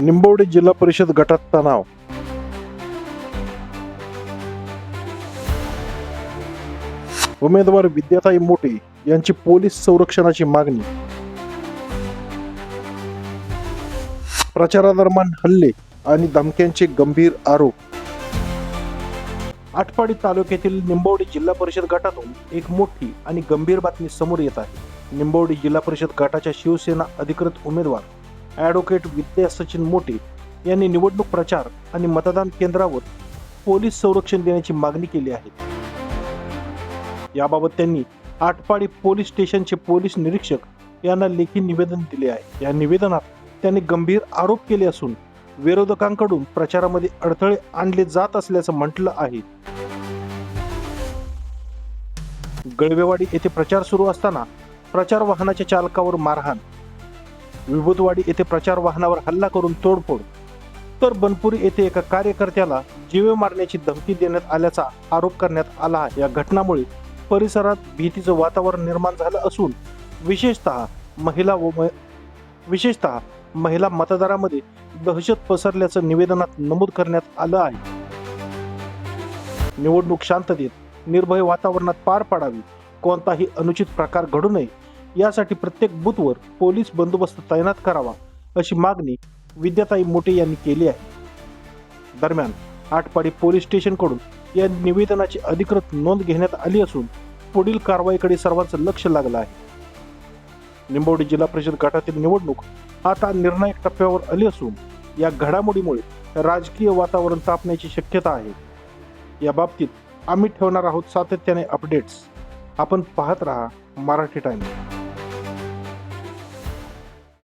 निंबवडे जिल्हा परिषद गटात तणाव. उमेदवार विद्याताई मोटे यांची पोलीस संरक्षणाची मागणी. प्रचारादरम्यान हल्ले आणि धमक्यांचे गंभीर आरोप. आटपाडी तालुक्यातील निंबवडी जिल्हा परिषद गटातून एक मोठी आणि गंभीर बातमी समोर येत आहे. निंबवडी जिल्हा परिषद गटाच्या शिवसेना अधिकृत उमेदवार ॲडव्होकेट विद्या सचिन मोटे यांनी निवडणूक प्रचार आणि मतदान केंद्रावर पोलीस संरक्षण देण्याची मागणी केली आहे. याबाबत त्यांनी आटपाडी पोलीस स्टेशनचे पोलीस निरीक्षक यांना लेखी निवेदन दिले आहे. या निवेदनात त्यांनी गंभीर आरोप केले असून विरोधकांकडून प्रचारामध्ये अडथळे आणले जात असल्याचं म्हटलं आहे. गळवेवाडी येथे प्रचार सुरू असताना प्रचार वाहनाच्या चालकावर मारहाण विभूतवाडी येथे प्रचार वाहनावर हल्ला करून तोडफोड. तर बनपुरी येथे एका कार्यकर्त्याला जीवे मारण्याची धमकी देण्यात आल्याचा आरोप करण्यात आला या घटनामुळे परिसरात भीतीचं वातावरण निर्माण झालं असून विशेषतः महिला व विशेषतः महिला मतदारामध्ये दहशत पसरल्याचं निवेदनात नमूद करण्यात आलं आहे. निवडणूक शांततेत निर्भय वातावरणात पार पाडावी कोणताही अनुचित प्रकार घडू नये यासाठी प्रत्येक बूथवर पोलीस बंदोबस्त तैनात करावा अशी मागणी विद्याताई मोटे यांनी केली आहे. दरम्यान आटपाडी पोलीस स्टेशनकडून या निवेदनाची अधिकृत नोंद घेण्यात आली असून पुढील कारवाईकडे सर्वांचं लक्ष लागलं आहे. निंबवडी जिल्हा परिषद गटातील निवडणूक आता निर्णायक टप्प्यावर आली असून या घडामोडीमुळे राजकीय वातावरण तापण्याची शक्यता आहे. या बाबतीत आम्ही ठेवणार आहोत सातत्याने अपडेट्स. आपण पाहत राहा मराठी टाइम्स.